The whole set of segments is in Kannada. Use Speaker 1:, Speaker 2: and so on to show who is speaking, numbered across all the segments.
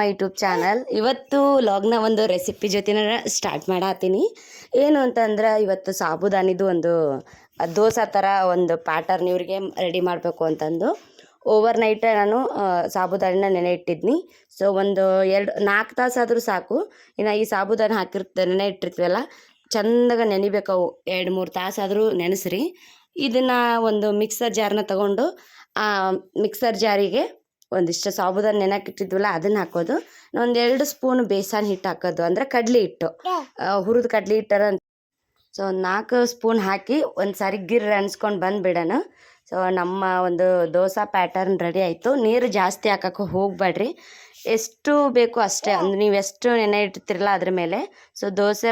Speaker 1: My YouTube channel. ಇವತ್ತು ಲಾಗ್ನ ಒಂದು ರೆಸಿಪಿ ಜೊತೆನ ಸ್ಟಾರ್ಟ್ ಮಾಡತ್ತೀನಿ ಏನು ಅಂತಂದ್ರೆ ಇವತ್ತು ಸಾಬುದಾನಿದು ಒಂದು ದೋಸೆ ಥರ ಒಂದು ಪ್ಯಾಟರ್ನ್ ಇವರಿಗೆ ರೆಡಿ ಮಾಡಬೇಕು ಅಂತಂದು. ಓವರ್ ನೈಟ್ ನಾನು ಸಾಬುದಾನಿನ ನೆನೆ ಇಟ್ಟಿದ್ನಿ. ಸೊ ಒಂದು ಎರಡು ನಾಲ್ಕು ತಾಸಾದರೂ ಸಾಕು. ಇನ್ನು ಈ ಸಾಬುದಾನಿ ಹಾಕಿರ್ತ, ನೆನೆ ಇಟ್ಟಿರ್ತೀವಲ್ಲ, ಚಂದಾಗ ನೆನಿಬೇಕು. ಎರಡು, ಮೂರು ತಾಸಾದರೂ ನೆನೆಸ್ರಿ. ಇದನ್ನು ಒಂದು ಮಿಕ್ಸರ್ ಜಾರ್ನ ತಗೊಂಡು, ಆ ಮಿಕ್ಸರ್ ಜಾರಿಗೆ ಒಂದಿಷ್ಟು ಸಾಬುದಾನ ನೆನಕಿಟ್ಟಿದ್ವಲ್ಲ ಅದನ್ನ ಹಾಕೋದು. ಒಂದು ಎರಡು ಸ್ಪೂನ್ ಬೇಸನ್ ಹಿಟ್ಟು ಹಾಕೋದು. ಅಂದ್ರೆ ಕಡ್ಲಿ ಹಿಟ್ಟು. ಹುರಿದು ಕಡ್ಲಿ ಹಿಟ್ಟರ ಸೊ ಒಂದು ನಾಲ್ಕು ಸ್ಪೂನ್ ಹಾಕಿ ಒಂದು ಸಾರಿ ಗಿರ್ ಅನ್ಸ್ಕೊಂಡು ಬಂದುಬಿಡೋಣ. ಸೊ ನಮ್ಮ ಒಂದು ದೋಸೆ ಪ್ಯಾಟರ್ನ್ ರೆಡಿ ಆಯಿತು. ನೀರು ಜಾಸ್ತಿ ಹಾಕಕ್ಕೆ ಹೋಗಬೇಡ್ರಿ. ಎಷ್ಟು ಬೇಕು ಅಷ್ಟೇ. ಅಂದ್ರೆ ನೀವು ಎಷ್ಟು ನೆನೆ ಇಡ್ತಿರಲ್ಲ ಅದ್ರ ಮೇಲೆ. ಸೊ ದೋಸೆ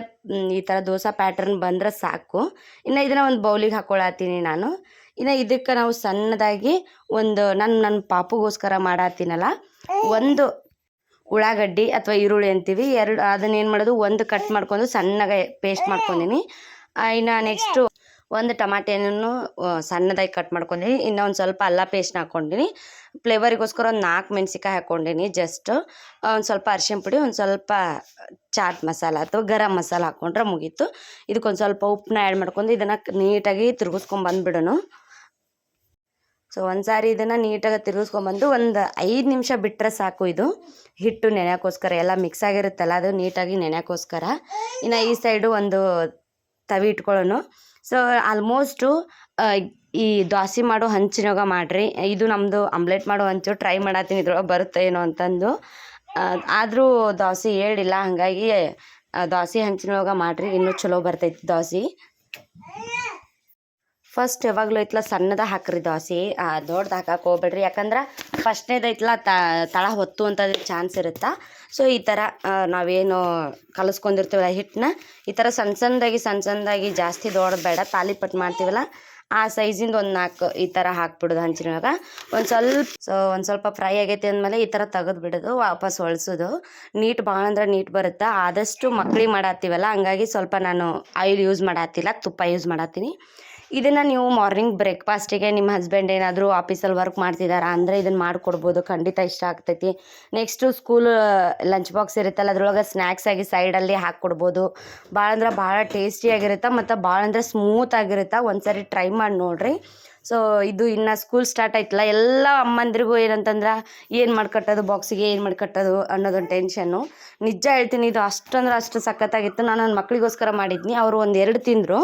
Speaker 1: ಈ ಥರ ದೋಸೆ ಪ್ಯಾಟರ್ನ್ ಬಂದರೆ ಸಾಕು. ಇನ್ನು ಇದನ್ನು ಒಂದು ಬೌಲಿಗೆ ಹಾಕ್ಕೊಳತ್ತೀನಿ ನಾನು. ಇನ್ನು ಇದಕ್ಕೆ ನಾವು ಸಣ್ಣದಾಗಿ ಒಂದು ನಾನು ನನ್ನ ಪಾಪುಗೋಸ್ಕರ ಮಾಡತ್ತೀನಲ್ಲ ಒಂದು ಉಳ್ಳಾಗಡ್ಡಿ ಅಥವಾ ಈರುಳ್ಳಿ ಅಂತೀವಿ. ಎರಡು ಅದನ್ನ ಏನು ಮಾಡೋದು ಒಂದು ಕಟ್ ಮಾಡ್ಕೊಂಡು ಸಣ್ಣಗೆ ಪೇಸ್ಟ್ ಮಾಡ್ಕೊಂಡಿನಿ. ಇನ್ನ ನೆಕ್ಸ್ಟು ಒಂದು ಟಮಾಟೆನೂ ಸಣ್ಣದಾಗಿ ಕಟ್ ಮಾಡ್ಕೊಂಡಿನಿ. ಇನ್ನೊಂದು ಸ್ವಲ್ಪ ಅಲ್ಲ ಪೇಸ್ಟ್ ಹಾಕ್ಕೊಂಡಿನಿ. ಫ್ಲೇವರಿಗೋಸ್ಕರ ಒಂದು ನಾಲ್ಕು ಮೆಣಸಿಕಾಯಿ ಹಾಕ್ಕೊಂಡಿನಿ ಜಸ್ಟ್ ಒಂದು ಸ್ವಲ್ಪ ಅರಿಶಿನ ಪುಡಿ, ಒಂದು ಸ್ವಲ್ಪ ಚಾಟ್ ಮಸಾಲ ಅಥವಾ ಗರಂ ಮಸಾಲ ಹಾಕ್ಕೊಂಡ್ರೆ ಮುಗೀತು. ಇದಕ್ಕೊಂದು ಸ್ವಲ್ಪ ಉಪ್ಪನ್ನ ಆ್ಯಡ್ ಮಾಡ್ಕೊಂಡು ಇದನ್ನು ನೀಟಾಗಿ ತಿರುಗಿಸ್ಕೊಂಡು ಬಂದುಬಿಡೋಣ. ಸೊ ಒಂದು ಸಾರಿ ಇದನ್ನು ನೀಟಾಗಿ ತಿರುಗಿಸ್ಕೊಂಬಂದು ಒಂದು ಐದು ನಿಮಿಷ ಬಿಟ್ಟರೆ ಸಾಕು ಇದು. ಹಿಟ್ಟು ನೆನೆಯೋಕ್ಕೋಸ್ಕರ ಎಲ್ಲ ಮಿಕ್ಸ್ ಆಗಿರುತ್ತಲ್ಲ, ಅದು ನೀಟಾಗಿ ನೆನೆಯೋಕ್ಕೋಸ್ಕರ ಇನ್ನು ಈ ಸೈಡು ಒಂದು ತವಿ ಇಟ್ಕೊಳ್ಳೋಣ. ಸೊ ಆಲ್ಮೋಸ್ಟು ಈ ದೋಸೆ ಮಾಡೋ ಹಂಚಿನಾಗ ಮಾಡಿರಿ. ಇದು ನಮ್ಮದು ಆಮ್ಲೆಟ್ ಮಾಡೋ ಹಂಚು ಟ್ರೈ ಮಾಡತ್ತೀನಿ ಇದ್ರೊಳಗೆ ಬರುತ್ತೆ ಏನೋ ಅಂತಂದು. ಆದರೂ ದೋಸೆ ಹೇಳಿಲ್ಲ. ಹಾಗಾಗಿ ದೋಸೆ ಹಂಚಿನೊಳಗೆ ಮಾಡಿರಿ. ಇನ್ನೂ ಚಲೋ ಬರ್ತೈತಿ ದೋಸೆ ಫಸ್ಟ್ ಯಾವಾಗಲೂ ಐತ್ಲ ಸಣ್ಣದ ಹಾಕ್ರಿ ದೋಸೆ. ದೊಡ್ಡದು ಹಾಕಕ್ಕೆ ಹೋಗ್ಬೇಡ್ರಿ. ಯಾಕಂದ್ರೆ ಫಸ್ಟ್ನೇದು ಐತ್ಲ ತಳ ಹೊತ್ತು ಅಂತ ಚಾನ್ಸ್ ಇರುತ್ತಾ. ಸೊ ಈ ಥರ ನಾವೇನು ಕಲಿಸ್ಕೊಂಡಿರ್ತೀವಲ್ಲ ಹಿಟ್ಟನ್ನ, ಈ ಥರ ಸಣ್ಣ ಸಣ್ಣದಾಗಿ ಸಣ್ಣ ಸಣ್ಣದಾಗಿ ಜಾಸ್ತಿ ದೊಡ್ಡದು ಬೇಡ ತಾಲಿಪಟ್ಟು ಮಾಡ್ತೀವಲ್ಲ, ಆ ಸೈಜಿಂದ ಒಂದು ನಾಲ್ಕು ಈ ಥರ ಹಾಕ್ಬಿಡೋದು ಹಂಚಿನೊಳಗೆ. ಒಂದು ಸ್ವಲ್ಪ ಸೊ ಒಂದು ಸ್ವಲ್ಪ ಫ್ರೈ ಆಗೈತಿ ಅಂದಮೇಲೆ ಈ ಥರ ತೆಗೆದು ಬಿಡೋದು, ವಾಪಸ್ ಹೊಳ್ಸೋದು ನೀಟ್ ಭಾಳ ಅಂದ್ರೆ ನೀಟ್ ಬರುತ್ತೆ. ಆದಷ್ಟು ಮಕ್ಳಿಗೆ ಮಾಡಾತ್ತೀವಲ್ಲ, ಹಂಗಾಗಿ ಸ್ವಲ್ಪ ನಾನು ಆಯಿಲ್ ಯೂಸ್ ಮಾಡತ್ತಿಲ್ಲ ತುಪ್ಪ ಯೂಸ್ ಮಾಡತ್ತೀನಿ ಇದನ್ನು ನೀವು ಮಾರ್ನಿಂಗ್ ಬ್ರೇಕ್ಫಾಸ್ಟಿಗೆ ನಿಮ್ಮ ಹಸ್ಬೆಂಡ್ ಏನಾದರೂ ಆಫೀಸಲ್ಲಿ ವರ್ಕ್ ಮಾಡ್ತಿದ್ದಾರಾ ಅಂದರೆ ಇದನ್ನು ಮಾಡಿಕೊಡ್ಬೋದು, ಖಂಡಿತ ಇಷ್ಟ ಆಗ್ತೈತಿ. ನೆಕ್ಸ್ಟು ಸ್ಕೂಲ್ ಲಂಚ್ ಬಾಕ್ಸ್ ಇರುತ್ತಲ್ಲ, ಅದರೊಳಗೆ ಸ್ನ್ಯಾಕ್ಸ್ ಆಗಿ ಸೈಡಲ್ಲಿ ಹಾಕ್ಕೊಡ್ಬೋದು ಭಾಳ ಅಂದ್ರೆ ಭಾಳ ಟೇಸ್ಟಿಯಾಗಿರುತ್ತೆ ಮತ್ತು ಭಾಳ ಅಂದರೆ ಸ್ಮೂತ್ ಆಗಿರುತ್ತೆ ಒಂದ್ಸರಿ ಟ್ರೈ ಮಾಡಿ ನೋಡಿರಿ. ಸೊ ಇದು ಇನ್ನು ಸ್ಕೂಲ್ ಸ್ಟಾರ್ಟ್ ಆಯ್ತಲ್ಲ, ಎಲ್ಲ ಅಮ್ಮಂದಿರಿಗೂ ಏನಂತಂದ್ರೆ ಏನು ಮಾಡ್ಕಟ್ಟೋದು ಬಾಕ್ಸಿಗೆ ಏನು ಮಾಡ್ಕಟ್ಟೋದು ಅನ್ನೋದೊಂದು ಟೆನ್ಷನ್ನು ನಿಜ ಹೇಳ್ತೀನಿ, ಇದು ಅಷ್ಟಂದ್ರೆ ಅಷ್ಟು ಸಖತ್ತಾಗಿತ್ತು. ನಾನು ನನ್ನ ಮಕ್ಕಳಿಗೋಸ್ಕರ ಮಾಡಿದ್ನಿ, ಅವರು ಒಂದು ಎರಡು ತಿಂದರು.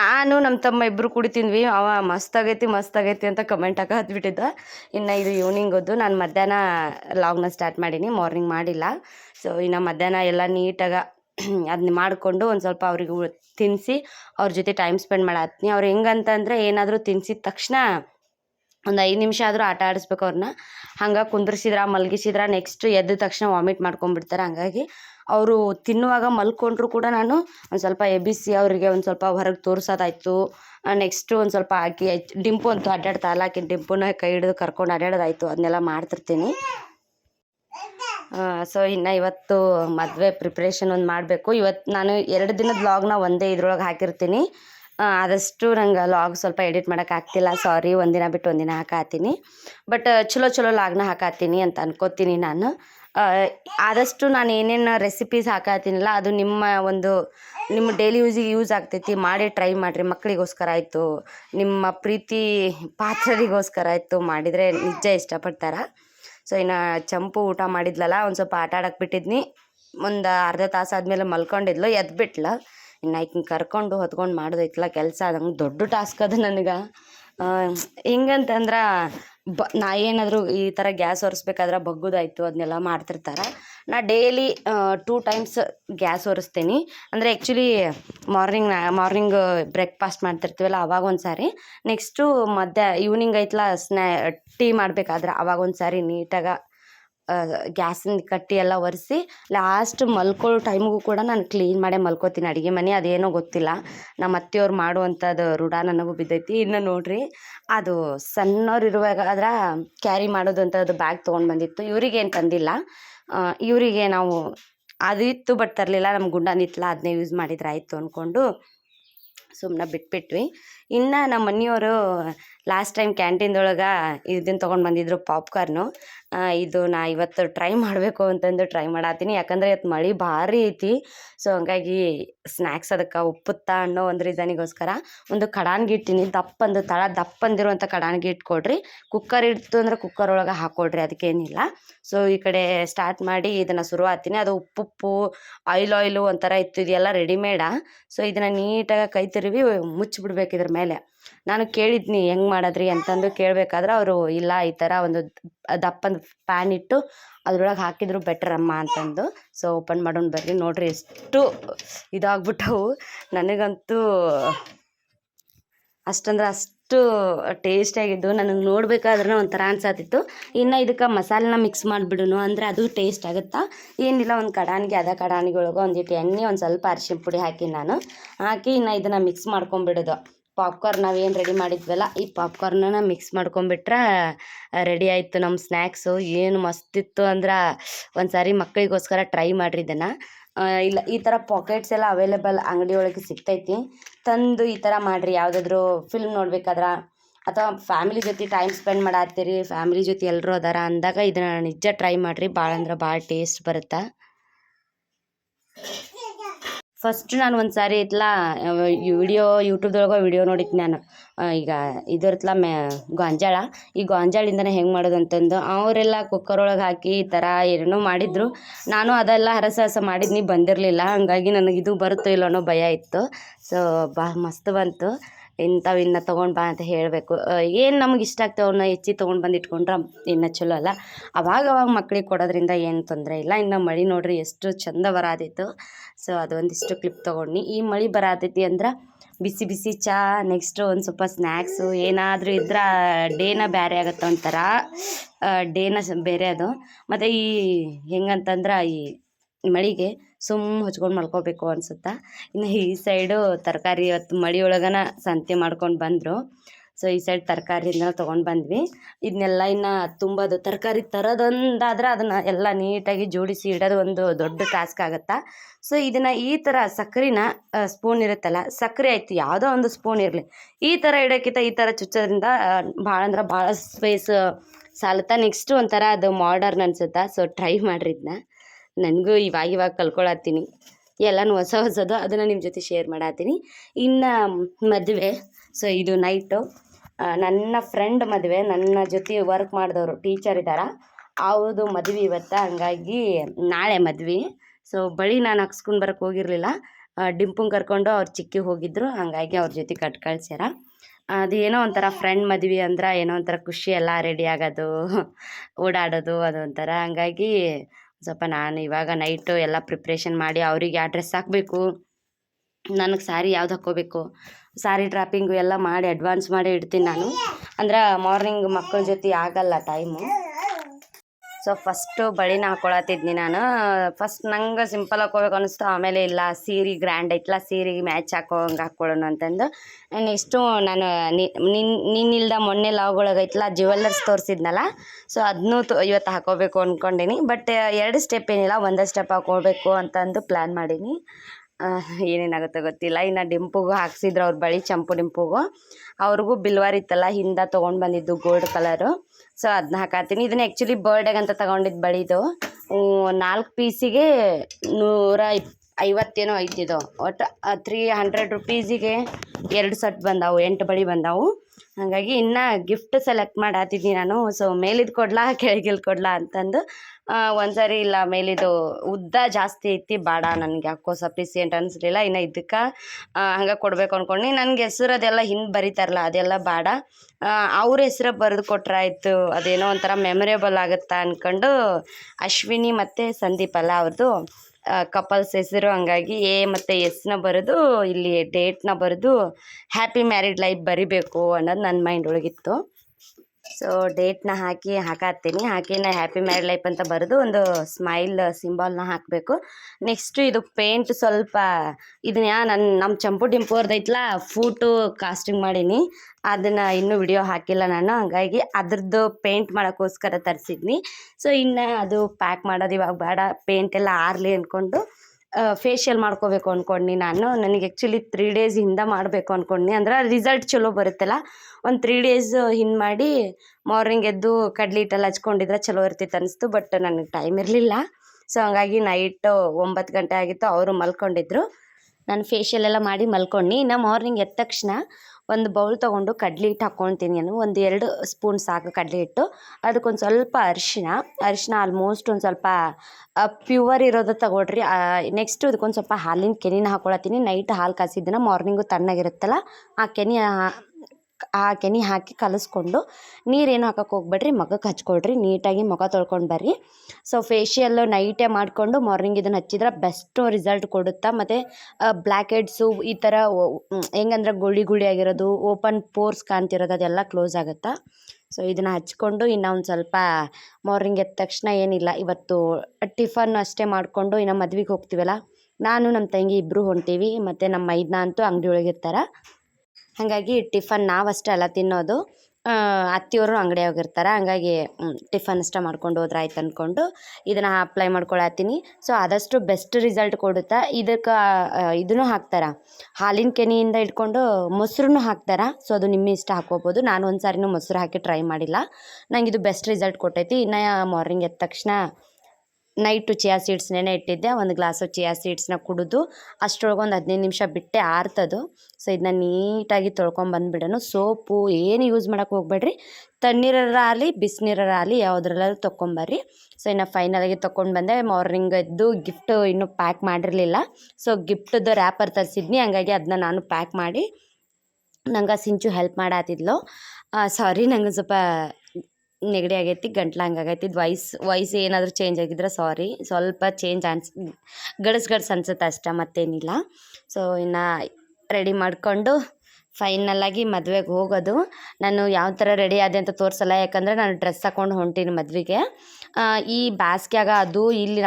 Speaker 1: ನಾನು ನಮ್ಮ ತಮ್ಮ ಇಬ್ಬರು ಕೂಡಿ ತಿಂದ್ವಿ. ಅವ ಮಸ್ತ್ ಆಗೈತಿ ಅಂತ ಕಮೆಂಟ್ ಹಾಕ ಹತ್ಬಿಟ್ಟಿದ್ದ. ಇನ್ನು ಇದು ಈವ್ನಿಂಗದ್ದು ನಾನು ಮಧ್ಯಾಹ್ನ ಲಾಗ್ನ ಸ್ಟಾರ್ಟ್ ಮಾಡೀನಿ ಮಾರ್ನಿಂಗ್ ಮಾಡಿಲ್ಲ. ಸೊ ಇನ್ನು ಮಧ್ಯಾಹ್ನ ಎಲ್ಲ ನೀಟಾಗಿ ಅದನ್ನ ಮಾಡಿಕೊಂಡು ಒಂದು ಸ್ವಲ್ಪ ಅವ್ರಿಗೆ ತಿನ್ನಿಸಿ ಅವ್ರ ಜೊತೆ ಟೈಮ್ ಸ್ಪೆಂಡ್ ಮಾಡತ್ತೀನಿ ಅವ್ರು ಹೆಂಗಂತಂದರೆ ಏನಾದರೂ ತಿನ್ಸಿದ ತಕ್ಷಣ ಒಂದು ಐದು ನಿಮಿಷ ಆದರೂ ಆಟ ಆಡಿಸ್ಬೇಕು ಅವ್ರನ್ನ ಹಂಗೆ ಕುಂದ್ರಿಸಿದ್ರ, ಮಲಗಿಸಿದ್ರ ನೆಕ್ಸ್ಟ್ ಎದ್ದ ತಕ್ಷಣ ವಾಮಿಟ್ ಮಾಡ್ಕೊಂಡ್ಬಿಡ್ತಾರೆ. ಹಂಗಾಗಿ ಅವರು ತಿನ್ನುವಾಗ ಮಲ್ಕೊಂಡ್ರು ಕೂಡ ನಾನು ಒಂದು ಸ್ವಲ್ಪ ಎಬ್ಬಿಸಿ ಅವರಿಗೆ ಒಂದು ಸ್ವಲ್ಪ ಹೊರಗೆ ತೋರಿಸೋದಾಯ್ತು. ನೆಕ್ಸ್ಟು ಒಂದು ಸ್ವಲ್ಪ ಹಾಕಿ ಡಿಂಪು ಅಂತೂ ಅಡ್ಡಾಡ್ತಾ ಅಲ್ಲ ಆಕೆ ಡಿಂಪುನ ಕೈ ಹಿಡಿದು ಕರ್ಕೊಂಡು ಅಡ್ಡಾಡೋದಾಯ್ತು. ಅದನ್ನೆಲ್ಲ ಮಾಡ್ತಿರ್ತೀನಿ. ಸೊ ಇನ್ನು ಇವತ್ತು ಮದುವೆ ಪ್ರಿಪ್ರೇಷನ್ ಒಂದು ಮಾಡಬೇಕು. ಇವತ್ತು ನಾನು ಎರಡು ದಿನದ ಲಾಗ್ನ ಒಂದೇ ಇದ್ರೊಳಗೆ ಹಾಕಿರ್ತೀನಿ. ಆದಷ್ಟು ನಂಗೆ ಲಾಗ್ ಸ್ವಲ್ಪ ಎಡಿಟ್ ಮಾಡೋಕ್ಕಾಗ್ತಿಲ್ಲ ಸಾರಿ ಒಂದಿನ ಬಿಟ್ಟು ಒಂದಿನ ಹಾಕಾತೀನಿ. ಬಟ್ ಚಲೋ ಚಲೋ ಲಾಗ್ನ ಹಾಕಾತೀನಿ ಅಂತ ಅನ್ಕೋತೀನಿ ನಾನು. ಆದಷ್ಟು ನಾನು ಏನೇನು ರೆಸಿಪೀಸ್ ಹಾಕತ್ತೀನಲ್ಲ, ಅದು ನಿಮ್ಮ ಒಂದು, ನಿಮ್ಮ ಡೈಲಿ ಯೂಸಿಗೆ ಯೂಸ್ ಆಗ್ತೈತಿ, ಮಾಡಿ ಟ್ರೈ ಮಾಡಿರಿ. ಮಕ್ಕಳಿಗೋಸ್ಕರ ಆಯಿತು, ನಿಮ್ಮ ಪ್ರೀತಿ ಪಾತ್ರರಿಗೋಸ್ಕರ ಆಯಿತು ಮಾಡಿದರೆ ನಿಜ ಇಷ್ಟಪಡ್ತಾರೆ. ಸೊ ಇನ್ನು ಚಂಪು ಊಟ ಮಾಡಿದ್ಲಲ್ಲ, ಒಂದು ಸ್ವಲ್ಪ ಆಟ ಆಡಕ್ಕೆ ಬಿಟ್ಟಿದ್ನಿ. ಒಂದು ಅರ್ಧ ತಾಸು ಆದಮೇಲೆ ಮಲ್ಕೊಂಡಿದ್ಲು ಎದ್ದು ಬಿಟ್ಲ ಇನ್ನು ಆಯ್ತು ಕರ್ಕೊಂಡು ಹೊತ್ಕೊಂಡು ಮಾಡೋದೈತಲ್ಲ, ಕೆಲಸ ಅದಂಗೆ ದೊಡ್ಡ ಟಾಸ್ಕ್ ಅದು ನನಗೆ. ಹೆಂಗಂತಂದ್ರೆ ಬ, ನಾ ಏನಾದರೂ ಈ ಥರ ಗ್ಯಾಸ್ ಒರೆಸ್ಬೇಕಾದ್ರೆ ಬಗ್ಗುದಾಯ್ತು ಅದನ್ನೆಲ್ಲ ಮಾಡ್ತಿರ್ತಾರೆ. ನಾ ಡೈಲಿ ಟೂ ಟೈಮ್ಸ್ ಗ್ಯಾಸ್ ಒರೆಸ್ತೀನಿ. ಅಂದರೆ ಆ್ಯಕ್ಚುಲಿ ಮಾರ್ನಿಂಗ್ ಮಾರ್ನಿಂಗ್ ಬ್ರೇಕ್ಫಾಸ್ಟ್ ಮಾಡ್ತಿರ್ತೀವಲ್ಲ, ಅವಾಗ ಒಂದು ಸಾರಿ ನೆಕ್ಸ್ಟು ಮಧ್ಯ, ಈವ್ನಿಂಗ್ ಐತಲ್ಲ ಸ್ನ್ಯಾ ಟೀ ಮಾಡಬೇಕಾದ್ರೆ ಅವಾಗ ಒಂದು ಸಾರಿ ನೀಟಾಗಿ ಗ್ಯಾಸಿನ ಕಟ್ಟಿ ಎಲ್ಲ ಒರೆಸಿ ಲಾಸ್ಟ್ ಮಲ್ಕೊಳ್ಳೋ ಟೈಮಿಗೂ ಕೂಡ ನಾನು ಕ್ಲೀನ್ ಮಾಡೇ ಮಲ್ಕೋತೀನಿ ಅಡುಗೆ ಮನೆ, ಅದೇನೋ ಗೊತ್ತಿಲ್ಲ. ನಮ್ಮ ಅತ್ತೆಯವ್ರು ಮಾಡುವಂಥದ್ದು ರೂಢ ನನಗೂ ಬಿದ್ದೈತಿ. ಇನ್ನು ನೋಡ್ರಿ, ಅದು ಸಣ್ಣವ್ರು ಇರುವಾಗ ಆದ್ರೆ ಕ್ಯಾರಿ ಮಾಡೋದಂಥದ್ದು ಬ್ಯಾಗ್ ತೊಗೊಂಡು ಬಂದಿತ್ತು. ಇವರಿಗೇನು ತಂದಿಲ್ಲ. ಇವರಿಗೆ ನಾವು ಅದು ಇತ್ತು ಬಟ್ ತರಲಿಲ್ಲ. ನಮ್ಮ ಗುಂಡನಿತ್ತಲ್ಲ ಅದನ್ನೇ ಯೂಸ್ ಮಾಡಿದ್ರೆ ಆಯಿತು ಅಂದ್ಕೊಂಡು ಸುಮ್ಮನೆ ಬಿಟ್ಬಿಟ್ವಿ. ಇನ್ನು ನಮ್ಮ ಮನೆಯವರು ಲಾಸ್ಟ್ ಟೈಮ್ ಕ್ಯಾಂಟೀನ್ದೊಳಗೆ ಇದನ್ನು ತೊಗೊಂಡು ಬಂದಿದ್ರು ಪಾಪ್ಕಾರ್ನು ಇದು ನಾ ಇವತ್ತು ಟ್ರೈ ಮಾಡಬೇಕು ಅಂತಂದು ಟ್ರೈ ಮಾಡತ್ತೀನಿ ಯಾಕಂದರೆ ಇವತ್ತು ಮಳೆ ಭಾರಿ ಐತಿ. ಸೊ ಹಂಗಾಗಿ ಸ್ನ್ಯಾಕ್ಸ್ ಅದಕ್ಕೆ ಉಪ್ಪುತ್ತಾ ಅನ್ನೋ ಒಂದು ರೀಸನಿಗೋಸ್ಕರ ಒಂದು ಕಡಾನ್ಗೆ ಇಟ್ಟಿನಿ. ದಪ್ಪಂದು, ತಳ ದಪ್ಪಂದಿರುವಂಥ ಕಡಾನ್ಗೆ ಇಟ್ಕೊಡ್ರಿ. ಕುಕ್ಕರ್ ಇಡ್ತು ಅಂದ್ರೆ ಕುಕ್ಕರ್ ಒಳಗೆ ಹಾಕ್ಕೊಡ್ರಿ ಅದಕ್ಕೇನಿಲ್ಲ. ಸೊ ಈ ಕಡೆ ಸ್ಟಾರ್ಟ್ ಮಾಡಿ ಇದನ್ನು ಶುರು ಆಗ್ತೀನಿ ಅದು ಉಪ್ಪುಪ್ಪು ಆಯಿಲ್ ಆಯಿಲು ಒಂಥರ ಇತ್ತು, ಇದೆಲ್ಲ ರೆಡಿಮೇಡ ಸೊ ಇದನ್ನು ನೀಟಾಗಿ ಕೈ ತಿರುವಿ ಮುಚ್ಚಿಬಿಡ್ಬೇಕು ಇದ್ರ ಮೇಲೆ. ನಾನು ಕೇಳಿದ್ನಿ, ಹೆಂಗೆ ಮಾಡದ್ರಿ? ಅಂತಂದು ಕೇಳಬೇಕಾದ್ರೆ ಅವರು, ಇಲ್ಲ, ಈ ಥರ ಒಂದು ದಪ್ಪಂದು ಪ್ಯಾನ್ ಇಟ್ಟು ಅದ್ರೊಳಗೆ ಹಾಕಿದ್ರು ಬೆಟರ್ ಅಮ್ಮ ಅಂತಂದು. ಸೊ, ಓಪನ್ ಮಾಡೋಣ ಬರ್ರಿ. ನೋಡ್ರಿ, ಎಷ್ಟು ಇದಾಗ್ಬಿಟ್ಟವು. ನನಗಂತೂ ಅಷ್ಟಂದ್ರೆ ಅಷ್ಟು ಟೇಸ್ಟಿಯಾಗಿದ್ದು ನನಗೆ ನೋಡ್ಬೇಕಾದ್ರೂ ಒಂಥರ ಅನ್ಸತ್ತಿತ್ತು ಇನ್ನು ಇದಕ್ಕೆ ಮಸಾಲೆನ ಮಿಕ್ಸ್ ಮಾಡಿಬಿಡುನು ಅಂದ್ರೆ ಅದು ಟೇಸ್ಟ್ ಆಗುತ್ತಾ? ಏನಿಲ್ಲ, ಒಂದು ಕಡಾನಿಗೆ ಅದ ಕಡಾನಿಗೆ ಒಳಗೆ ಒಂದಿಟ್ಟು ಎಣ್ಣೆ, ಒಂದು ಸ್ವಲ್ಪ ಅರಿಶಿನ ಪುಡಿ ಹಾಕಿ ನಾನು. ಹಾಕಿ ಇನ್ನು ಇದನ್ನು ಮಿಕ್ಸ್ ಮಾಡ್ಕೊಂಬಿಡೋದು. ಪಾಪ್ಕಾರ್ನ್ ನಾವೇನು ರೆಡಿ ಮಾಡಿದ್ವಲ್ಲ, ಈ ಪಾಪ್ಕಾರ್ನನ್ನ ಮಿಕ್ಸ್ ಮಾಡ್ಕೊಂಬಿಟ್ರೆ ರೆಡಿ ಆಯಿತು ನಮ್ಮ ಸ್ನ್ಯಾಕ್ಸು ಏನು ಮಸ್ತಿತ್ತು ಅಂದ್ರೆ ಒಂದು ಸಾರಿ ಮಕ್ಕಳಿಗೋಸ್ಕರ ಟ್ರೈ ಮಾಡಿರಿ ಇದನ್ನು. ಇಲ್ಲ, ಈ ಥರ ಪಾಕೆಟ್ಸ್ ಎಲ್ಲ ಅವೈಲೇಬಲ್ ಅಂಗಡಿಯೊಳಗೆ ಸಿಗ್ತೈತಿ. ತಂದು ಈ ಥರ ಮಾಡಿರಿ, ಯಾವುದಾದ್ರೂ ಫಿಲ್ಮ್ ನೋಡ್ಬೇಕಾದ್ರೆ, ಅಥವಾ ಫ್ಯಾಮಿಲಿ ಜೊತೆ ಟೈಮ್ ಸ್ಪೆಂಡ್ ಮಾಡಾತ್ತೀರಿ ಫ್ಯಾಮಿಲಿ ಜೊತೆ ಎಲ್ಲರೂ ಅದಾರ ಅಂದಾಗ ಇದನ್ನು ನಿಜ ಟ್ರೈ ಮಾಡಿರಿ. ಭಾಳ ಅಂದ್ರೆ ಭಾಳ ಟೇಸ್ಟ್ ಬರುತ್ತೆ? ಫಸ್ಟ್ ನಾನು ಒಂದು ಸಾರಿ ಇತ್ಲ ವಿಡಿಯೋ ಯೂಟ್ಯೂಬ್ದೊಳಗೆ ವಿಡಿಯೋ ನೋಡಿದ್ದು ನಾನು. ಈಗ ಇದಿರ್ತಲ್ಲ ಮೇ, ಗೊಂಜಾಳ. ಈ ಗೊಂಜಾಳಿಂದನೇ ಹೆಂಗೆ ಮಾಡೋದು ಅಂತಂದು ಅವರೆಲ್ಲ ಕುಕ್ಕರ್ ಒಳಗೆ ಹಾಕಿ ಈ ಥರ ಏನೋ ಮಾಡಿದ್ರು. ನಾನು ಅದೆಲ್ಲ ಹರಸಾಹಸ ಮಾಡಿದ್ನಿ ಬಂದಿರಲಿಲ್ಲ. ಹಂಗಾಗಿ ನನಗೆ ಇದು ಬರುತ್ತೋ ಇಲ್ಲೋ ಅನ್ನೋ ಭಯ ಇತ್ತು. ಸೊ ಬಾ, ಮಸ್ತ್ ಬಂತು. ಇಂಥವು ತೊಗೊಂಡು ಬಾ ಅಂತ ಹೇಳಬೇಕು. ಏನು ನಮ್ಗೆ ಇಷ್ಟ ಆಗ್ತವೆ ಅವನ್ನ ಹೆಚ್ಚಿ ತೊಗೊಂಡು ಬಂದು ಇಟ್ಕೊಂಡ್ರೆ ಇನ್ನೂ ಚಲೋ ಅಲ್ಲ. ಅವಾಗ ಅವಾಗ ಮಕ್ಳಿಗೆ ಕೊಡೋದ್ರಿಂದ ಏನು ತೊಂದರೆ ಇಲ್ಲ. ಇನ್ನು ಮಳೆ ನೋಡ್ರಿ ಎಷ್ಟು ಚಂದ ಬರಾದಿತ್ತು ಸೊ ಅದೊಂದಿಷ್ಟು ಕ್ಲಿಪ್ ತೊಗೊಂಡು ಈ ಮಳೆ ಬರಾತೈತಿ ಅಂದ್ರೆ ಬಿಸಿ ಬಿಸಿ ಚಾ, ನೆಕ್ಸ್ಟು ಒಂದು ಸ್ವಲ್ಪ ಸ್ನ್ಯಾಕ್ಸು ಏನಾದರೂ ಇದ್ರೆ ಡೇನ ಬೇರೆ ಆಗುತ್ತೆ ಒಂಥರ ಡೇನ ಬೇರೆ ಅದು. ಮತ್ತು ಈ ಹೆಂಗಂತಂದ್ರೆ ಈ ಮಳೆಗೆ ಸುಮ್ಮ ಹಚ್ಕೊಂಡು ಮಲ್ಕೋಬೇಕು ಅನ್ಸುತ್ತೆ? ಇನ್ನು ಈ ಸೈಡು ತರಕಾರಿ ಇವತ್ತು ಮಡಿ ಒಳಗನ ಸಂತೆ ಮಾಡ್ಕೊಂಡು ಬಂದರು. ಸೊ ಈ ಸೈಡ್ ತರಕಾರಿಯಿಂದ ತೊಗೊಂಡು ಬಂದ್ವಿ. ಇದನ್ನೆಲ್ಲ ಇನ್ನು ತುಂಬೋದು. ತರಕಾರಿ ತರೋದೊಂದಾದ್ರೆ ಅದನ್ನು ಎಲ್ಲ ನೀಟಾಗಿ ಜೋಡಿಸಿ ಇಡೋದು ಒಂದು ದೊಡ್ಡ ಟಾಸ್ಕ್ ಆಗುತ್ತಾ? ಸೊ ಇದನ್ನು ಈ ಥರ ಸಕ್ಕರೆನ ಸ್ಪೂನ್ ಇರುತ್ತಲ್ಲ ಸಕ್ಕರೆ ಆಯ್ತು. ಯಾವುದೋ ಒಂದು ಸ್ಪೂನ್ ಇರಲಿ. ಈ ಥರ ಇಡೋಕ್ಕಿಂತ ಈ ಥರ ಚುಚ್ಚೋದ್ರಿಂದ ಭಾಳ ಅಂದ್ರೆ ಭಾಳ ಸ್ಪೇಸ್ ಸಾಲುತ್ತಾ? ನೆಕ್ಸ್ಟು ಒಂಥರ ಅದು ಮಾಡರ್ನ್ ಅನ್ಸುತ್ತಾ? ಸೊ ಟ್ರೈ ಮಾಡಿರಿ ಇದನ್ನ ನನಗೂ ಇವಾಗ ಇವಾಗ ಕಲ್ಕೊಳತ್ತೀನಿ. ಎಲ್ಲನೂ ಹೊಸ ಹೊಸದು ಅದನ್ನು ನಿಮ್ಮ ಜೊತೆ ಶೇರ್ ಮಾಡತ್ತೀನಿ. ಇನ್ನು ಮದುವೆ ಸೊ ಇದು ನೈಟು ನನ್ನ ಫ್ರೆಂಡ್ ಮದುವೆ, ನನ್ನ ಜೊತೆ ವರ್ಕ್ ಮಾಡಿದವರು ಟೀಚರ್ ಇದ್ದಾರೆ. ಅವ್ರದ್ದು ಮದುವೆ ಇವತ್ತು, ಹಂಗಾಗಿ ನಾಳೆ ಮದುವೆ. ಸೊ ಬಳಿ ನಾನು ಹಾಕ್ಸ್ಕೊಂಡು ಬರೋಕ್ಕೆ ಹೋಗಿರಲಿಲ್ಲ. ಡಿಂಪುಂಗ್ ಕರ್ಕೊಂಡು ಅವ್ರು ಚಿಕ್ಕಿ ಹೋಗಿದ್ರು, ಹಂಗಾಗಿ ಅವ್ರ ಜೊತೆ ಕಟ್ ಕಳ್ಸ್ಯಾರ. ಅದು ಏನೋ ಒಂಥರ ಫ್ರೆಂಡ್ ಮದ್ವೆ ಅಂದ್ರೆ ಏನೋ ಒಂಥರ ಖುಷಿ ಎಲ್ಲ ರೆಡಿ ಆಗೋದು, ಓಡಾಡೋದು ಅದೊಂಥರ ಹಂಗಾಗಿ ಸ್ವಲ್ಪ ನಾನು ಇವಾಗ ನೈಟು ಎಲ್ಲ ಪ್ರಿಪ್ರೇಷನ್ ಮಾಡಿ ಅವರಿಗೆ ಯಾವ ಡ್ರೆಸ್ ಹಾಕಬೇಕು. ನನಗೆ ಸ್ಯಾರಿ ಯಾವ್ದು ಹಾಕ್ಕೋಬೇಕು? ಸ್ಯಾರಿ ಡ್ರಾಪಿಂಗು ಎಲ್ಲ ಮಾಡಿ ಅಡ್ವಾನ್ಸ್ ಮಾಡಿ ಇಡ್ತೀನಿ ನಾನು. ಅಂದ್ರೆ ಮಾರ್ನಿಂಗ್ ಮಕ್ಕಳ ಜೊತೆ ಆಗಲ್ಲ ಟೈಮು ಸೊ ಫಸ್ಟು ಬಳಿನ ಹಾಕೊಳತ್ತಿದ್ನಿ ನಾನು. ಫಸ್ಟ್ ನಂಗೆ ಸಿಂಪಲ್ ಹಾಕೋಬೇಕು ಅನಿಸ್ತು ಆಮೇಲೆ ಇಲ್ಲ, ಸೀರೆ ಗ್ರ್ಯಾಂಡ್ ಐತಲ್ಲ ಸೀರೆಗೆ ಮ್ಯಾಚ್ ಹಾಕೋ ಹಂಗೆ ಹಾಕ್ಕೊಳ್ಳೋಣ ಅಂತಂದು ನೆಕ್ಸ್ಟು ನಾನು ನಿನ್ನಿಲ್ದ ಮೊನ್ನೆ ಲಾವ್ಗೊಳಗೈತ್ಲ ಜುವೆಲ್ಲರ್ಸ್ ತೋರಿಸಿದ್ನಲ್ಲ, ಸೊ ಅದನ್ನೂ ತೊ, ಇವತ್ತು ಹಾಕೋಬೇಕು ಅಂದ್ಕೊಂಡೀನಿ ಬಟ್ ಎರಡು ಸ್ಟೆಪ್ ಏನಿಲ್ಲ, ಒಂದೇ ಸ್ಟೆಪ್ ಹಾಕೋಬೇಕು ಅಂತಂದು ಪ್ಲ್ಯಾನ್ ಮಾಡೀನಿ. ಏನೇನಾಗುತ್ತೋ ಗೊತ್ತಿಲ್ಲ. ಇನ್ನು ಡಿಂಪುಗೂ ಹಾಕ್ಸಿದ್ರು ಅವ್ರ ಬಳಿ, ಚಂಪು ಡಿಂಪುಗೂ. ಅವ್ರಿಗೂ ಬಿಲ್ವಾರ್ ಇತ್ತಲ್ಲ, ಹಿಂದೆ ತೊಗೊಂಡು ಬಂದಿದ್ದು ಗೋಲ್ಡ್ ಕಲರು ಸೊ ಅದನ್ನ ಹಾಕತ್ತೀನಿ. ಇದನ್ನ ಆ್ಯಕ್ಚುಲಿ ಬರ್ಡೇಗೆ ಅಂತ ತೊಗೊಂಡಿದ್ದು ಬಳಿದು ನಾಲ್ಕು ಪೀಸಿಗೆ ನೂರ ಐವತ್ತೇನೋ ಐತಿದು ಒಟ್ಟು ತ್ರೀ ಹಂಡ್ರೆಡ್ ರುಪೀಸಿಗೆ ಎರಡು ಸೆಟ್ ಬಂದಾವು, ಎಂಟು ಬಳಿ ಬಂದಾವು. ಹಾಗಾಗಿ ಇನ್ನು ಗಿಫ್ಟ್ ಸೆಲೆಕ್ಟ್ ಮಾಡಾತಿದ್ದೀನಿ ನಾನು. ಸೊ ಮೇಲಿದ್ದು ಕೊಡ್ಲಾ, ಕೆಳಗಿಲ್ ಕೊಡ್ಲಾ ಅಂತಂದು ಒಂದು ಸರಿ ಇಲ್ಲ, ಮೇಲಿದು ಉದ್ದ ಜಾಸ್ತಿ ಐತಿ, ಬೇಡ ನನಗೆ ಯಾಕೋ ಸಫಿಸಿಯೆಂಟ್ ಅನಿಸ್ಲಿಲ್ಲ, ಇನ್ನ ಇದಕ್ಕೆ ಹಂಗೆ ಕೊಡಬೇಕು ಅಂದ್ಕೊಂಡು ನನಗೆ ಹೆಸರು ಅದೆಲ್ಲ ಹಿಂದೆ ಬರೀತಾರಲ್ಲ, ಅದೆಲ್ಲ ಬೇಡ. ಅವ್ರ ಹೆಸ್ರು ಬರೆದು ಕೊಟ್ರೆ ಆಯಿತು ಅದೇನೋ ಒಂಥರ ಮೆಮೊರೇಬಲ್ ಆಗುತ್ತಾ ಅಂದ್ಕೊಂಡು ಅಶ್ವಿನಿ ಮತ್ತು ಸಂದೀಪ್ ಅಲ್ಲ ಅವ್ರದ್ದು ಕಪಲ್ಸ್ ಹೆಸರು ಹಂಗಾಗಿ ಎ ಮತ್ತು ಎಸ್ನ ಬರೆದು, ಇಲ್ಲಿ ಡೇಟ್ನ ಬರೆದು ಹ್ಯಾಪಿ ಮ್ಯಾರಿಡ್ ಲೈಫ್ ಬರಿಬೇಕು ಅನ್ನೋದು ನನ್ನ ಮೈಂಡ್ ಒಳಗಿತ್ತು. ಸೊ ಡೇಟ್ನ ಹಾಕಿ ಹಾಕಾತ್ತೀನಿ ಹಾಕಿ ನಾ ಹ್ಯಾಪಿ ಮ್ಯಾರಿಡ್ ಲೈಫ್ ಅಂತ ಬರೆದು ಒಂದು ಸ್ಮೈಲ್ ಸಿಂಬಲ್ನ ಹಾಕಬೇಕು. ನೆಕ್ಸ್ಟು ಇದು ಪೇಂಟ್ ಸ್ವಲ್ಪ ಇದನ್ನ ನನ್ನ ನಮ್ಮ ಚಂಪು ಡಿಂಪು ಅವ್ರದ್ದು ಐತಲ್ಲ ಫೂಟು ಕಾಸ್ಟಿಂಗ್ ಮಾಡೀನಿ. ಅದನ್ನು ಇನ್ನೂ ವಿಡಿಯೋ ಹಾಕಿಲ್ಲ ನಾನು. ಹಂಗಾಗಿ ಅದ್ರದ್ದು ಪೇಂಟ್ ಮಾಡೋಕ್ಕೋಸ್ಕರ ತರಿಸಿದ್ನಿ. ಸೊ ಇನ್ನು ಅದು ಪ್ಯಾಕ್ ಮಾಡೋದು ಇವಾಗ ಬೇಡ. ಪೇಂಟ್ ಎಲ್ಲ ಆರಲಿ ಅಂದ್ಕೊಂಡು ಫೇಶಿಯಲ್ ಮಾಡ್ಕೋಬೇಕು ಅಂದ್ಕೊಂಡು ನಾನು. ನನಗೆ ಆ್ಯಕ್ಚುಲಿ ತ್ರೀ ಡೇಸ್ ಹಿಂದೆ ಮಾಡಬೇಕು ಅಂದ್ಕೊಂಡು ಅಂದ್ರೆ ರಿಸಲ್ಟ್ ಚಲೋ ಬರುತ್ತಲ್ಲ, ಒಂದು ತ್ರೀ ಡೇಸ್ ಹಿಂದೆ ಮಾಡಿ ಮಾರ್ನಿಂಗ್ ಎದ್ದು ಕಡ್ಲಿ ಹಿಟ್ಟೆಲ್ಲ ಹಚ್ಕೊಂಡಿದ್ರೆ ಚಲೋ ಇರ್ತಿತ್ತು ಅನಿಸ್ತು ಬಟ್ ನನಗೆ ಟೈಮ್ ಇರಲಿಲ್ಲ. ಸೊ ಹಂಗಾಗಿ ನೈಟ್ ಒಂಬತ್ತು ಗಂಟೆ ಆಗಿತ್ತು, ಅವರು ಮಲ್ಕೊಂಡಿದ್ರು. ನಾನು ಫೇಶಿಯಲ್ ಎಲ್ಲ ಮಾಡಿ ಮಲ್ಕೊಂಡು ಇನ್ನು ಮಾರ್ನಿಂಗ್ ಎದ್ದ ತಕ್ಷಣ ಒಂದು ಬೌಲ್ ತೊಗೊಂಡು ಕಡ್ಲಿ ಹಿಟ್ಟು ಹಾಕ್ಕೊಳ್ತೀನಿ. ನಾನು ಒಂದು ಎರಡು ಸ್ಪೂನ್ ಸಾಕು ಕಡಲೆ ಹಿಟ್ಟು. ಅದಕ್ಕೊಂದು ಸ್ವಲ್ಪ ಅರಿಶಿನ ಅರಿಶಿನ ಆಲ್ಮೋಸ್ಟ್ ಒಂದು ಸ್ವಲ್ಪ ಪ್ಯೂವರ್ ಇರೋದು ತಗೊಳ್ರಿ. ನೆಕ್ಸ್ಟ್ ಅದಕ್ಕೊಂದು ಸ್ವಲ್ಪ ಹಾಲಿನ ಕೆನೆನ ಹಾಕ್ಕೊಳತ್ತೀನಿ ನೈಟ್ ಹಾಲು ಕಾಸಿದ್ದಿನ ಮಾರ್ನಿಂಗು ತಣ್ಣಗಿರುತ್ತಲ್ಲ, ಆ ಕೆನೆ ಆ ಕೆನೆ ಹಾಕಿ ಕಲಿಸ್ಕೊಂಡು ನೀರೇನು ಹಾಕೋಕೆ ಹೋಗ್ಬೇಡ್ರಿ ಮಗಕ್ಕೆ ಹಚ್ಕೊಳ್ರಿ, ನೀಟಾಗಿ ಮುಖ ತೊಳ್ಕೊಂಡು ಬರ್ರಿ. ಸೊ ಫೇಶಿಯಲ್ಲು ನೈಟೇ ಮಾಡಿಕೊಂಡು ಮಾರ್ನಿಂಗ್ ಇದನ್ನು ಹಚ್ಚಿದ್ರೆ ಬೆಸ್ಟು ರಿಸಲ್ಟ್ ಕೊಡುತ್ತಾ, ಮತ್ತು ಬ್ಲ್ಯಾಕ್ ಹೆಡ್ಸು ಈ ಥರ ಹೆಂಗಂದ್ರೆ ಗುಳಿ ಗುಳಿ ಆಗಿರೋದು ಓಪನ್ ಪೋರ್ಸ್ ಕಾಣ್ತಿರೋದು, ಅದೆಲ್ಲ ಕ್ಲೋಸ್ ಆಗುತ್ತಾ? ಸೊ ಇದನ್ನು ಹಚ್ಕೊಂಡು ಇನ್ನು ಒಂದು ಸ್ವಲ್ಪ ಮಾರ್ನಿಂಗ್ ಎದ್ದ ತಕ್ಷಣ ಏನಿಲ್ಲ, ಇವತ್ತು ಟಿಫನ್ ಅಷ್ಟೇ ಮಾಡಿಕೊಂಡು ಇನ್ನು ಮದ್ವೆಗೆ ಹೋಗ್ತೀವಲ್ಲ, ನಾನು ನಮ್ಮ ತಂಗಿ ಇಬ್ಬರು ಹೊಂಟೀವಿ, ಮತ್ತು ನಮ್ಮ ಮೈದ್ನ ಅಂತೂ ಅಂಗಡಿ ಒಳಗೆ ಇರ್ತಾರೆ. ಹಾಗಾಗಿ ಟಿಫನ್ ನಾವಷ್ಟೇ ಅಲ್ಲ ತಿನ್ನೋದು. ಅತ್ತಿಯವರು ಅಂಗಡಿ ಹೋಗಿರ್ತಾರೆ ಹಂಗಾಗಿ ಟಿಫನ್ ಅಷ್ಟೇ ಮಾಡ್ಕೊಂಡು ಹೋದ್ರೆ ಆಯ್ತು ಅಂದ್ಕೊಂಡು ಇದನ್ನು ಅಪ್ಲೈ ಮಾಡ್ಕೊಳತ್ತೀನಿ. ಸೊ, ಆದಷ್ಟು ಬೆಸ್ಟ್ ರಿಸಲ್ಟ್ ಕೊಡುತ್ತೆ ಇದಕ್ಕೆ ಇದನ್ನು ಹಾಕ್ತಾರೆ. ಹಾಲಿನ ಕೆನೆಯಿಂದ ಇಟ್ಕೊಂಡು ಮೊಸರು ಹಾಕ್ತಾರೆ. ಸೊ, ಅದು ನಿಮ್ಮ ಇಷ್ಟ ಹಾಕ್ಕೋಬೋದು. ನಾನು ಒಂದು ಸಾರಿನೂ ಮೊಸರು ಹಾಕಿ ಟ್ರೈ ಮಾಡಿಲ್ಲ. ನಂಗೆ ಇದು ಬೆಸ್ಟ್ ರಿಸಲ್ಟ್ ಕೊಟ್ಟೈತಿ. ಇನ್ನು ಮಾರ್ನಿಂಗ್ ಎದ್ದ ತಕ್ಷಣ ನೈಟು ಚಿಯಾ ಸೀಡ್ಸ್ ನೆನೆ ಇಟ್ಟಿದ್ದೆ, ಒಂದು ಗ್ಲಾಸು ಚಿಯಾ ಸೀಡ್ಸ್ನ ಕುಡಿದು ಅಷ್ಟರೊಳಗೆ ಒಂದು ಹದಿನೈದು ನಿಮಿಷ ಬಿಟ್ಟೆ ಆರ್ತದು. ಸೊ ಇದನ್ನ ನೀಟಾಗಿ ತೊಳ್ಕೊಂಬಂದ್ಬಿಡೋಣ ಸೋಪು ಏನು ಯೂಸ್ ಮಾಡೋಕೆ ಹೋಗ್ಬೇಡ್ರಿ. ತಣ್ಣೀರರ ಆಗಲಿ ಬಿಸಿನೀರರ ಆಗಲಿ ಯಾವುದ್ರಲ್ಲಾದ್ರೂ ತೊಗೊಂಬರ್ರಿ ಸೊ ಇನ್ನು ಫೈನಲಾಗಿ ತೊಗೊಂಡು ಬಂದೆ. ಮಾರ್ನಿಂಗ್ ಎದ್ದು ಗಿಫ್ಟ್ ಇನ್ನೂ ಪ್ಯಾಕ್ ಮಾಡಿರಲಿಲ್ಲ. ಸೊ ಗಿಫ್ಟದ್ದು ರ್ಯಾಪರ್ ತರಿಸಿದ್ನಿ. ಹಂಗಾಗಿ ಅದನ್ನ ನಾನು ಪ್ಯಾಕ್ ಮಾಡಿ ನಂಗೆ ಸಿಂಚು ಹೆಲ್ಪ್ ಮಾಡಾತಿದ್ಲು. ಸಾರಿ ನಂಗೆ ಸ್ವಲ್ಪ ನೆಗಡಿ ಆಗೈತಿ, ಗಂಟ್ಲು ಹಂಗಾಗೈತಿ ವಾಯ್ಸ್ ವಾಯ್ಸ್ ಏನಾದರೂ ಚೇಂಜ್ ಆಗಿದ್ರೆ ಸಾರಿ ಸ್ವಲ್ಪ ಚೇಂಜ್ ಅನ್ಸ್ ಗಡಸ್ ಗಡ್ಸ್ ಅನ್ಸುತ್ತೆ ಅಷ್ಟೇ, ಮತ್ತೇನಿಲ್ಲ. ಸೊ ಇನ್ನು ರೆಡಿ ಮಾಡಿಕೊಂಡು ಫೈನಲ್ಲಾಗಿ ಮದುವೆಗೆ ಹೋಗೋದು. ನಾನು ಯಾವ ಥರ ರೆಡಿ ಆದೆ ಅಂತ ತೋರಿಸಲ್ಲ, ಯಾಕಂದರೆ ನಾನು ಡ್ರೆಸ್ ಹಾಕೊಂಡು ಹೊಂಟೀನಿ ಮದುವೆಗೆ. ಈ ಬ್ಯಾಸ್ಗ್ಯಾಗ ಅದು ಇಲ್ಲಿ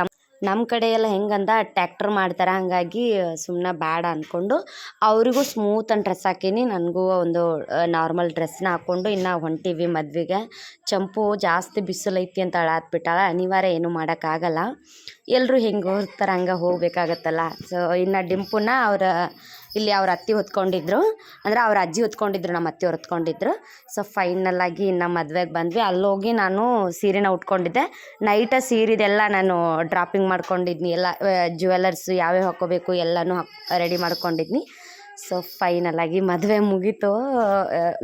Speaker 1: ನಮ್ಮ ಕಡೆ ಎಲ್ಲ ಹೆಂಗಂದ ಟ್ಯಾಕ್ಟ್ರ್ ಮಾಡ್ತಾರೆ ಹಾಗಾಗಿ ಸುಮ್ಮನೆ ಬೇಡ ಅಂದ್ಕೊಂಡು ಅವರಿಗೂ ಸ್ಮೂತ್ ಅಂತ ಡ್ರೆಸ್ ಹಾಕೀನಿ, ನನಗೂ ಒಂದು ನಾರ್ಮಲ್ ಡ್ರೆಸ್ನ ಹಾಕ್ಕೊಂಡು ಇನ್ನು ಹೊಂಟೀವಿ ಮದುವೆಗೆ. ಚಂಪು ಜಾಸ್ತಿ ಬಿಸಿಲೈತಿ ಅಂತ ಅಳಾತ್ಬಿಟ್ಟಾಳ, ಅನಿವಾರ್ಯ ಏನೂ ಮಾಡೋಕ್ಕಾಗಲ್ಲ ಎಲ್ಲರೂ ಹೆಂಗೆ ಹೋಗ್ತಾರೆ ಹಂಗೆ ಹೋಗಬೇಕಾಗತ್ತಲ್ಲ. ಸೊ ಇನ್ನು ಡಿಂಪುನ ಅವ್ರ ಇಲ್ಲಿ ಅವ್ರ ಅತ್ತೆ ಹೊತ್ಕೊಂಡಿದ್ರು. ಅಂದ್ರೆ ಅವ್ರ ಅಜ್ಜಿ ಹೊತ್ಕೊಂಡಿದ್ರು, ನಮ್ಮ ಅತ್ತೆ ಹೊತ್ಕೊಂಡಿದ್ರು. ಸೊ ಫೈನಲ್ ಆಗಿ ನಮ್ಮ ಮದ್ವೆಗೆ ಬಂದ್ವಿ. ಅಲ್ಲೋಗಿ ನಾನು ಸೀರೆನ ಉಟ್ಕೊಂಡಿದ್ದೆ. ನೈಟ ಸೀರೆದೆಲ್ಲ ನಾನು ಡ್ರಾಪಿಂಗ್ ಮಾಡ್ಕೊಂಡಿದ್ನಿ. ಎಲ್ಲ ಜ್ಯುವೆಲರ್ಸ್ ಯಾವ್ಯಾವ ಹಾಕೋಬೇಕು ಎಲ್ಲನೂ ರೆಡಿ ಮಾಡ್ಕೊಂಡಿದ್ನಿ. ಸೊ ಫೈನಲಾಗಿ ಮದುವೆ ಮುಗೀತು.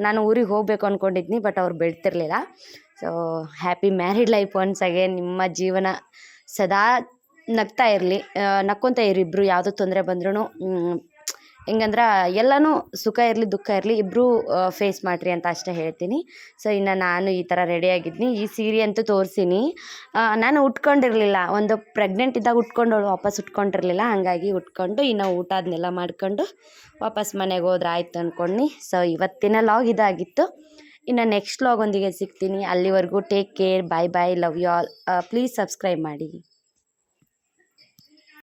Speaker 1: ನಾನು ಊರಿಗೆ ಹೋಗಬೇಕು ಅಂದ್ಕೊಂಡಿದ್ನಿ ಬಟ್ ಅವ್ರು ಬಿಡ್ತಿರ್ಲಿಲ್ಲ so happy married life once again ನಿಮ್ಮ ಜೀವನ ಸದಾ ನಗ್ತಾ ಇರಲಿ. ನಕ್ಕೊತ ಇರಿ ಇಬ್ಬರು ಯಾವುದೋ ತೊಂದರೆ ಬಂದ್ರೂ ಹೆಂಗಂದ್ರೆ ಎಲ್ಲನೂ ಸುಖ ಇರಲಿ, ದುಃಖ ಇರಲಿ ಇಬ್ಬರೂ ಫೇಸ್ ಮಾಡಿರಿ ಅಂತ ಅಷ್ಟೇ ಹೇಳ್ತೀನಿ. ಸೊ ಇನ್ನು ನಾನು ಈ ಥರ ರೆಡಿಯಾಗಿದ್ದೀನಿ ಈ ಸೀರೆ ಅಂತೂ ತೋರಿಸೀನಿ. ನಾನು ಉಟ್ಕೊಂಡಿರಲಿಲ್ಲ. ಒಂದು ಪ್ರೆಗ್ನೆಂಟ್ ಇದ್ದಾಗ ಉಟ್ಕೊಂಡವಳು ವಾಪಸ್ ಉಟ್ಕೊಂಡಿರಲಿಲ್ಲ. ಹಾಗಾಗಿ ಉಟ್ಕೊಂಡು ಇನ್ನು ಊಟ ಅದನ್ನೆಲ್ಲ ಮಾಡ್ಕೊಂಡು ವಾಪಸ್ ಮನೆಗೆ ಹೋದ್ರೆ ಆಯ್ತು ಅಂದ್ಕೊಂಡು ಸೊ ಇವತ್ತಿನ ಲಾಗ್ ಇದಾಗಿತ್ತು. ಇನ್ನು ನೆಕ್ಸ್ಟ್ ಲಾಗ್ ಒಂದಿಗೆ ಸಿಗ್ತೀನಿ. ಅಲ್ಲಿವರೆಗೂ take care bye bye love you all please subscribe ಮಾಡಿ.